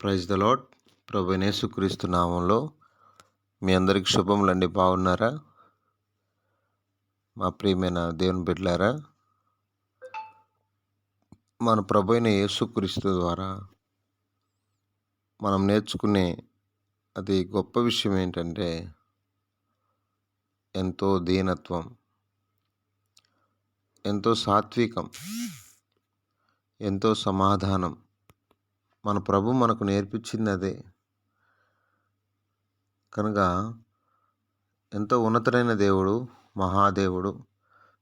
Praise the lord ప్రభు యేసుక్రీస్తు నామంలో మీ అందరికి శుభములండి. బాగున్నారా? మా ప్రియమైన దేవుని బిడ్డలారా మన ప్రభు అయిన యేసుక్రీస్తు ద్వారా మనం నేర్చుకునే అది గొప్ప విషయం ఏంటంటే ఎంతో దీనత్వం ఎంతో సాత్వికం ఎంతో సమాధానం మన ప్రభు మనకు నేర్పించింది అదే కనుక ఎంతో ఉన్నతమైన దేవుడు మహాదేవుడు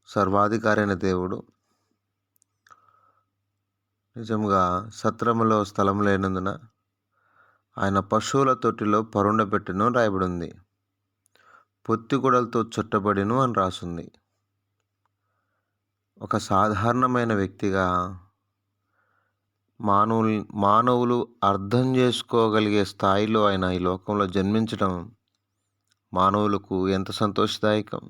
సర్వాధికారైన దేవుడు. నిజంగా సత్రములో స్థలం లేనందున ఆయన పశువుల తొట్టిలో పరుండబెట్టును రాయబడి ఉంది చుట్టబడిను అని రాసుంది. ఒక సాధారణమైన వ్యక్తిగా మానవుల్ మానవులు అర్థం చేసుకోగలిగే స్థాయిలో ఆయన ఈ లోకంలో జన్మించడం మానవులకు ఎంత సంతోషదాయకం.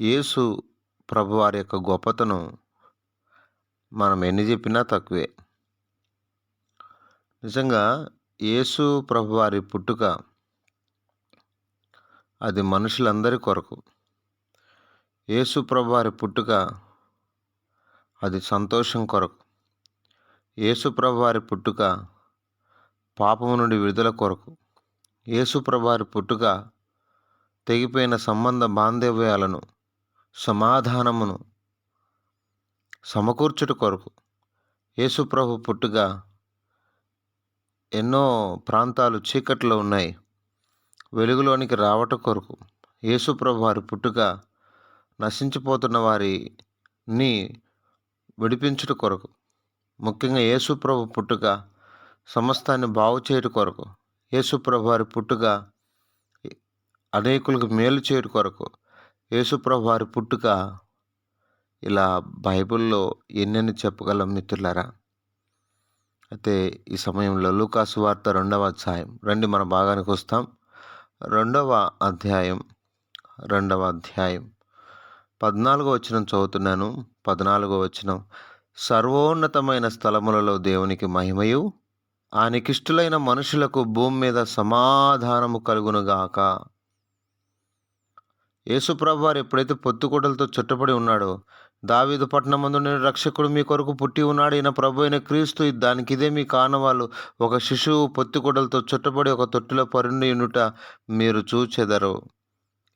యేసు ప్రభువారి యొక్క గొప్పతను మనం ఎన్ని చెప్పినా తక్కువే. నిజంగా యేసు ప్రభువారి పుట్టుక అది మనుషులందరి కొరకు. యేసు ప్రభువారి పుట్టుక అది సంతోషం కొరకు. యేసుప్రభు వారి పుట్టుక పాపము నుండి విడుదల కొరకు. యేసుప్రభువారి పుట్టుక తెగిపోయిన సంబంధ బాంధవ్యాలను సమాధానమును సమకూర్చుట కొరకు. యేసుప్రభు పుట్టుక ఎన్నో ప్రాంతాలు చీకట్లో ఉన్నాయి. వెలుగులోనికి రావట కొరకు. యేసుప్రభు వారి పుట్టుక నశించిపోతున్న వారిని విడిపించుట కొరకు. ముఖ్యంగా యేసుప్రభు పుట్టుక సమస్తాన్ని బాగు చేయుట కొరకు. యేసుప్రభు వారి పుట్టుక అనేకులకు మేలు చేయుట కొరకు. యేసుప్రభు వారి పుట్టుక ఇలా బైబిల్లో ఎన్నెన్ని చెప్పగలం మిత్రులారా? అయితే ఈ సమయంలో లూకాసు వార్త రెండవ అధ్యాయం. రండి మన భాగానికి వస్తాం. రెండవ అధ్యాయం. రెండవ అధ్యాయం. పద్నాలుగో వచనం చదువుతున్నాను. పద్నాలుగో వచనం. సర్వోన్నతమైన స్థలములలో దేవునికి మహిమయు. ఆయనకిష్టులైన మనుషులకు భూమి మీద సమాధానము కలుగునుగాక. యేసుప్రభు వారు ఎప్పుడైతే పొత్తుకోటలతో చుట్టబడి ఉన్నాడో దావీదు పట్టణమందు నేను రక్షకుడు మీ కొరకు పుట్టి ఉన్నాడు ఈయన ప్రభు అయిన క్రీస్తు దానికి ఇదే మీ కానవాళ్ళు ఒక శిశువు పొత్తికొడలతో చుట్టబడి ఒక తొట్టిలో పరుండి ఉండుట మీరు చూచెదరు.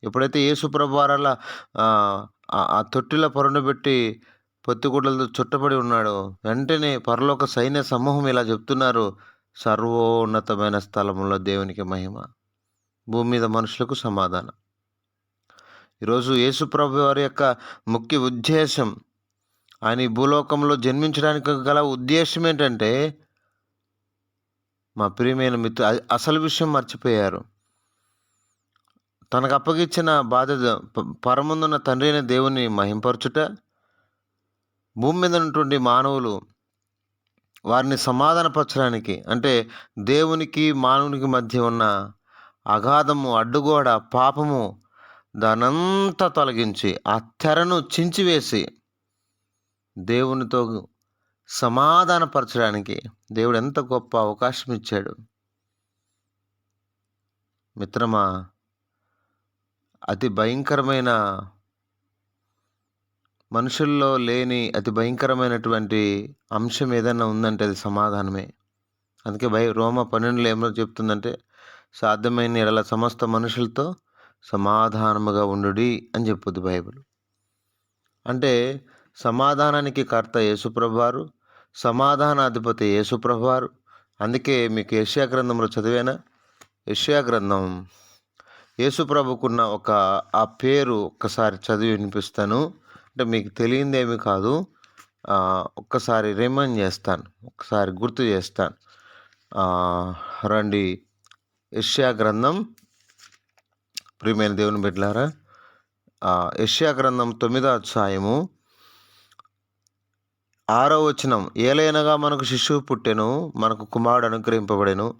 ఎప్పుడైతే యేసుప్రభు వారాల వారలా ఆ తొట్టిలో పరుండబెట్టి పొత్తిగుడ్డలతో చుట్టబడి ఉన్నాడో వెంటనే పరలోక సైన్య సమూహం ఇలా చెప్తున్నారు సర్వోన్నతమైన స్థలంలో దేవునికి మహిమ భూమి మీద మనుషులకు సమాధానం. ఈరోజు యేసుప్రభు వారి యొక్క ముఖ్య ఉద్దేశం ఆయన ఈ భూలోకంలో జన్మించడానికి గల ఉద్దేశం ఏంటంటే మా ప్రియమైన మిత్రు అసలు విషయం మర్చిపోయారు. తనకు అప్పగించిన బాధ్యత పరముందున్న తండ్రి అయిన దేవుని మహింపరచుట భూమి మీద ఉన్నటువంటి మానవులు వారిని సమాధానపరచడానికి అంటే దేవునికి మానవునికి మధ్య ఉన్న అగాధము అడ్డుగోడ పాపము దానంతా తొలగించి ఆ తెరను చించివేసి దేవునితో సమాధానపరచడానికి దేవుడు ఎంత గొప్ప అవకాశం ఇచ్చాడు మిత్రమా అతి భయంకరమైన మనుషుల్లో లేని అతి భయంకరమైనటువంటి అంశం ఏదైనా ఉందంటే అది సమాధానమే. అందుకే భయ రోమ పన్నెండులో ఏమో చెప్తుందంటే సాధ్యమైన ఎడల సమస్త మనుషులతో సమాధానముగా ఉండు అని చెప్పుద్ది బైబిల్. అంటే సమాధానానికి కర్త యేసుప్రభువారు సమాధానాధిపతి యేసుప్రభువారు. అందుకే మీకు యష్యా గ్రంథంలో చదివేనా? యష్యా గ్రంథం యేసుప్రభుకున్న ఒక ఆ పేరు ఒక్కసారి చదివి వినిపిస్తాను. అంటే మీకు తెలియందేమి కాదు. ఒక్కసారి రిమైండ్ చేస్తాను. ఒకసారి గుర్తు చేస్తాను. రండి. యష్యా గ్రంథం. ప్రియమైన దేవుని బిడ్డలారా యష్యా గ్రంథం తొమ్మిదో అధ్యాయము. ఆరో వచనం ఏలైనగా మనకు శిశువు పుట్టెను మనకు కుమారుడు అనుగ్రహింపబడెను.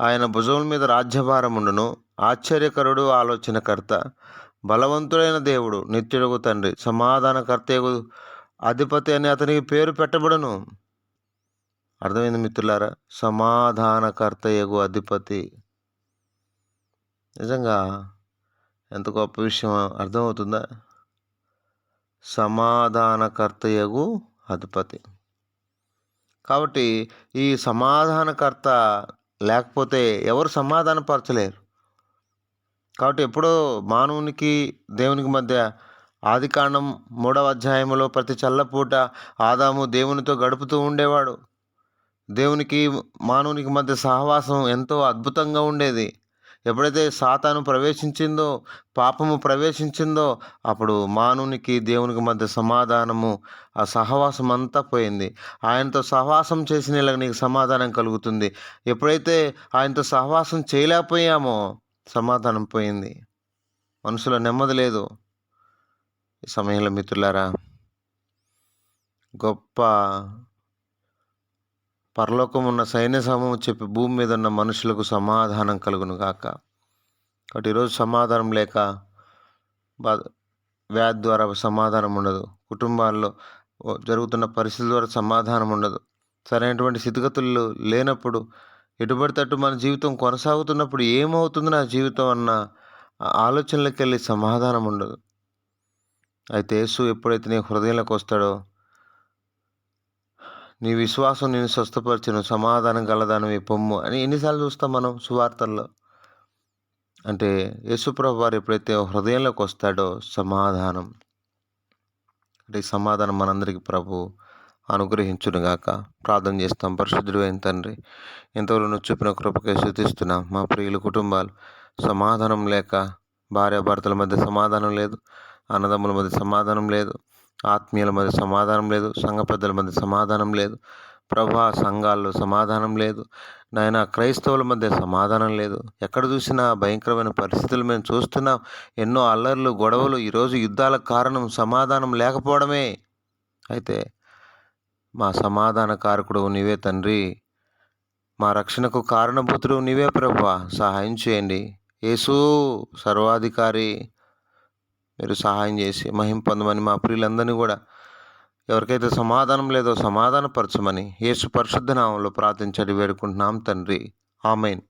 ఆయన భుజముల మీద రాజ్యభారం ఉండును. ఆశ్చర్యకరుడు ఆలోచనకర్త. బలవంతుడైన దేవుడు నిత్యుడుగు తండ్రి సమాధానకర్తయగు అధిపతి అని అతనికి పేరు పెట్టబడును. అర్థమైంది మిత్రులారా? సమాధానకర్తయగు అధిపతి. నిజంగా ఎంత గొప్ప విషయం అర్థమవుతుందా? సమాధానకర్తయగు అధిపతి. కాబట్టి ఈ సమాధానకర్త లేకపోతే ఎవరు సమాధానపరచలేరు. కాబట్టి ఎప్పుడో మానవునికి దేవునికి మధ్య ఆది కాండం మూడవ అధ్యాయంలో ప్రతి చల్లపూట ఆదాము దేవునితో గడుపుతూ ఉండేవాడు. దేవునికి మానవునికి మధ్య సహవాసం ఎంతో అద్భుతంగా ఉండేది. ఎప్పుడైతే సాతాను ప్రవేశించిందో పాపము ప్రవేశించిందో అప్పుడు మానవునికి దేవునికి మధ్య సమాధానము ఆ సహవాసం అంతా పోయింది. ఆయనతో సహవాసం చేసిన నీకు సమాధానం కలుగుతుంది. ఎప్పుడైతే ఆయనతో సహవాసం చేయలేకపోయామో సమాధానం పోయింది. మనసులో నెమ్మది లేదు. ఈ సమయంలో మిత్రులారా గొప్ప పరలోకం ఉన్న సైన్య సమూహం చెప్పి భూమి మీద ఉన్న మనుషులకు సమాధానం కలుగును గాక. కాబట్టి ఈరోజు సమాధానం లేక బాధ వ్యాధి ద్వారా సమాధానం ఉండదు. కుటుంబాల్లో జరుగుతున్న పరిస్థితుల ద్వారా సమాధానం ఉండదు. సరైనటువంటి స్థితిగతులు లేనప్పుడు ఎటుపడితట్టు మన జీవితం కొనసాగుతున్నప్పుడు ఏమవుతుంది నా జీవితం అన్న ఆలోచనలకు వెళ్ళి సమాధానం ఉండదు. అయితే యేసు ఎప్పుడైతే నీ హృదయంలోకి వస్తాడో నీ విశ్వాసం నేను స్వస్థపరచును సమాధానం గలదానమే పొమ్ము అని ఎన్నిసార్లు చూస్తాం మనం సువార్తల్లో? అంటే యేసుప్రభు వారు ఎప్పుడైతే హృదయంలోకి వస్తాడో సమాధానం. అంటే సమాధానం మనందరికీ ప్రభు అనుగ్రహించునుగాక. ప్రార్థన చేస్తాం. పరిశుద్ధుడు అయిన తండ్రి ఎంతవరకు నువ్వు చెప్పిన కృపకే శృతిస్తున్నాం మా ప్రియుల కుటుంబాలు సమాధానం లేక భార్యాభర్తల మధ్య సమాధానం లేదు అన్నదమ్ముల మధ్య సమాధానం లేదు. ఆత్మీయుల మధ్య సమాధానం లేదు సంఘ పెద్దల మధ్య సమాధానం లేదు ప్రభా సంఘాల్లో సమాధానం లేదు నాయన క్రైస్తవుల మధ్య సమాధానం లేదు. ఎక్కడ చూసినా భయంకరమైన పరిస్థితులు మేము చూస్తున్నాం. ఎన్నో అల్లర్లు గొడవలు ఈరోజు యుద్ధాలకు కారణం సమాధానం లేకపోవడమే. అయితే మా సమాధాన కారకుడు నీవే తండ్రి. మా రక్షణకు కారణభూతుడు నీవే ప్రభా. సహాయం చేయండి. యేసు సర్వాధికారి. మీరు సహాయం చేసి మహిం పొందమని మా ప్రియులందరినీ కూడా ఎవరికైతే సమాధానం లేదో సమాధానపరచమని యేసు పరిశుద్ధ నామంలో ప్రార్థించడి వేడుకుంటున్నాం తండ్రి. ఆమెన్.